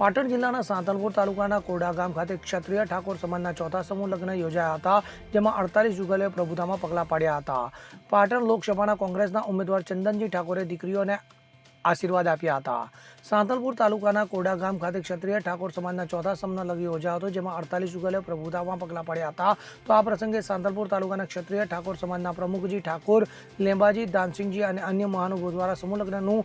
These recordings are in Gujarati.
પાટણ જિલ્લાના સાંતલપુર તાલુકાના કોડા ગામ ખાતે ક્ષત્રિય ઠાકોર સમાજના ચોથા સમૂહ લગ્ન યોજાયા હતા, જેમાં અડતાલીસ યુગલોએ પ્રભુતામાં પગલાં પાડ્યા હતા. પાટણ લોકસભાના કોંગ્રેસના ઉમેદવાર ચંદનજી ઠાકોરે દીકરીઓને આશીર્વાદ આપ્યા હતા. સાંતલપુર તાલુકાના કોડા ગામ ખાતે ક્ષત્રિય ઠાકોર સમાજના ચોથા સમના લગી યોજાયો હતો, જેમાં અડતાલીસ યુગલોએ પ્રભુતામાં પગલાં પડ્યા હતા. તો આ પ્રસંગે સાંતલપુર તાલુકાના ક્ષત્રિય ઠાકોર સમાજના પ્રમુખજી ઠાકોર, લેંબાજી, દાનસિંહજી અને અન્ય મહાનુભાવો દ્વારા સમૂહલગ્નનું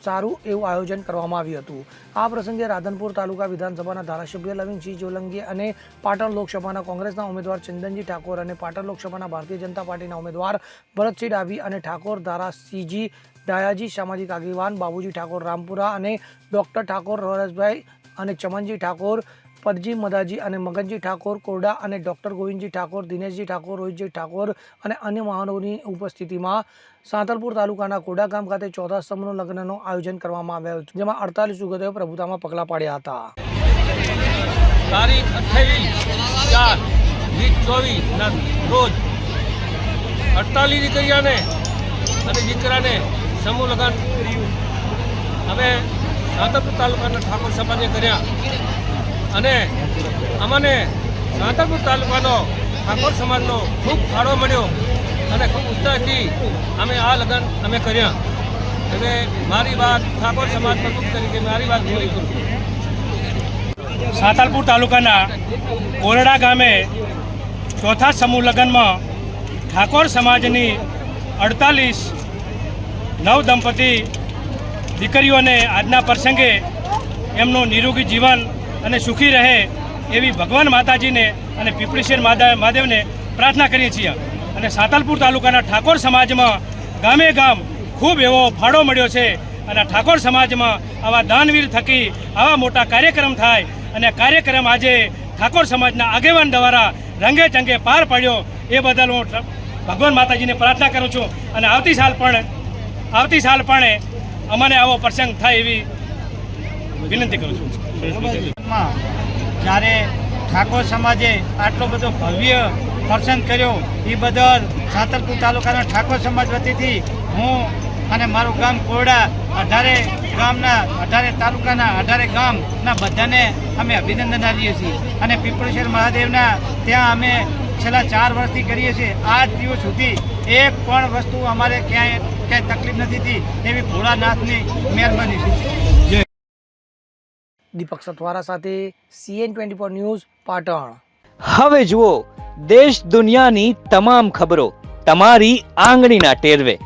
સારું એવું આયોજન કરવામાં આવ્યું હતું. આ પ્રસંગે રાધનપુર તાલુકા વિધાનસભાના ધારાસભ્ય લવિનસિંહ જોલંગી અને પાટણ લોકસભાના કોંગ્રેસના ઉમેદવાર ચંદનજી ઠાકોર અને પાટણ લોકસભાના ભારતીય જનતા પાર્ટીના ઉમેદવાર ભરતસિંહ ડાભી અને ઠાકોર ધારાસિંહજી ડાયાજી સામાજિક આગેવાન બાબુજી ઠાકોર રામપુરા અને ડૉક્ટર ઠાકોર હરેશભાઈ અને ચમનજી ઠાકોર પરજી મદાજી અને મગનજી ઠાકોર, કોરડા અને ડૉક્ટર ગોવિંદજી ઠાકોર, દિનેશજી ઠાકોર, રોહિતજી ઠાકોર અને અન્ય મહાનુભાવોની ઉપસ્થિતિમાં સાંતલપુર તાલુકાના કોડા ગામ ખાતે ચોથા સ્તંભનું લગ્નનું આયોજન કરવામાં આવ્યું હતું, જેમાં અડતાલીસ યુગતોએ પ્રભુતામાં પગલાં પાડ્યા હતા. તારીખ અઠ્યાવીસ ચાર વીસ ચોવીસના રોજ અડતાલીસ દીકરીઓને અને દીકરાને સમૂહ લગ્ન અમે સાંતરપુર તાલુકાના ઠાકોર સમાજે કર્યા. અને અમને સાંતરપુર તાલુકાનો ઠાકોર સમાજનો ખૂબ ફાળો મળ્યો અને ખૂબ ઉત્સાહથી અમે આ લગ્ન અમે કર્યા. હવે મારી વાત ઠાકોર સમાજ પ્રમુખ તરીકે મારી વાત પૂરી કરું સાતલપુર તાલુકાના કોરડા ગામે ચોથા સમૂહ લગ્નમાં ઠાકોર સમાજની અડતાલીસ નવ દંપતી દીકરીઓને આજના પ્રસંગે એમનું નિરોગી જીવન અને સુખી રહે એવી ભગવાન માતાજીને અને પીપળીશેર માતા મહાદેવને પ્રાર્થના કરીએ છીએ. અને સાતલપુર તાલુકાના ઠાકોર સમાજમાં ગામે ગામ ખૂબ એવો ફાળો મળ્યો છે અને ઠાકોર સમાજમાં આવા દાનવીર થકી આવા મોટા કાર્યક્રમ થાય અને કાર્યક્રમ આજે ઠાકોર સમાજના આગેવાન દ્વારા રંગે ચંગે પાર પાડ્યો એ બદલ હું ભગવાન માતાજીને પ્રાર્થના કરું છું. અને આવતી સાલ પણ આવતી સાલ પણ અમને આવો પ્રસંગ થાય એવી વિનંતી કરું છું. જ્યારે ઠાકોર સમાજે આટલો બધો ભવ્ય પ્રસંગ કર્યો, એ બદલ સાતરપુર તાલુકાના ઠાકોર સમાજ વતીથી હું અને મારું ગામ કોરડા, અઢારે ગામના, અઢારે તાલુકાના, અઢારે ગામના બધાને અમે અભિનંદન આપીએ છીએ. અને પીપળેશ્વર મહાદેવના, ત્યાં અમે છેલ્લા ચાર વર્ષથી કરીએ છીએ. આજ દિવસ સુધી એક પણ વસ્તુ અમારે ક્યાંય ક્યાંય તકલીફ નથી થઈ એવી ભોળાનાથની મહેરબાની છે. દીપક સતવારા સાથે CN twenty four news Patan. હવે જુઓ દેશ દુનિયાની તમામ ખબરો તમારી આંગળીના ટેરવે.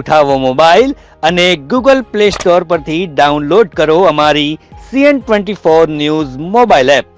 ઉઠાવો મોબાઈલ અને ગૂગલ પ્લે સ્ટોર પરથી ડાઉનલોડ કરો અમારી CN twenty four news mobile app.